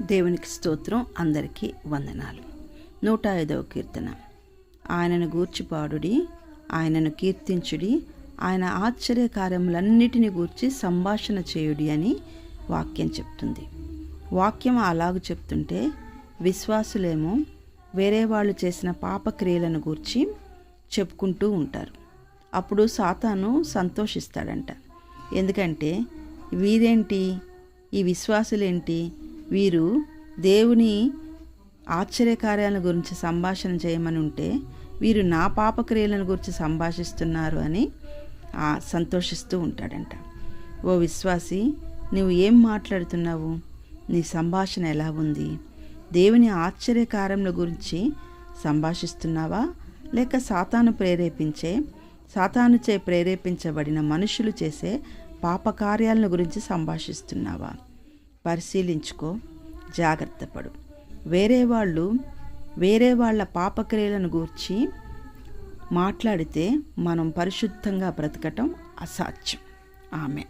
దేవునికి స్తోత్రం అందరికీ వందనాలు. నూట ఐదవ కీర్తన. ఆయనను గూర్చి పాడుడి ఆయనను కీర్తించుడి ఆయన ఆశ్చర్య కార్యములన్నిటిని గూర్చి సంభాషణ చేయుడి అని వాక్యం చెప్తుంది. వాక్యం అలాగ చెప్తుంటే విశ్వాసులేమో వేరే వాళ్ళు చేసిన పాపక్రియలను గూర్చి చెప్పుకుంటూ ఉంటారు. అప్పుడు సాతాను సంతోషిస్తాడంట. ఎందుకంటే వీరేంటి? ఈ విశ్వాసులేంటి? వీరు దేవుని ఆశ్చర్యకార్యాల గురించి సంభాషణ చేయమని ఉంటే వీరు నా పాపక్రియలను గురించి సంభాషిస్తున్నారు అని సంతోషిస్తూ ఉంటాడంట. ఓ విశ్వాసి నువ్వు ఏం మాట్లాడుతున్నావు? నీ సంభాషణ ఎలా ఉంది? దేవుని ఆశ్చర్యకార్యముల గురించి సంభాషిస్తున్నావా? లేక సాతాను ప్రేరేపించే సాతానుచే ప్రేరేపించబడిన మనుషులు చేసే పాపకార్యాలను గురించి సంభాషిస్తున్నావా? పరిశీలించుకో. జాగ్రత్తపడు వేరే వాళ్ళు వేరే వాళ్ళ పాపక్రియలను గూర్చి మాట్లాడితే మనం పరిశుద్ధంగా బ్రతకటం అసాధ్యం. ఆమె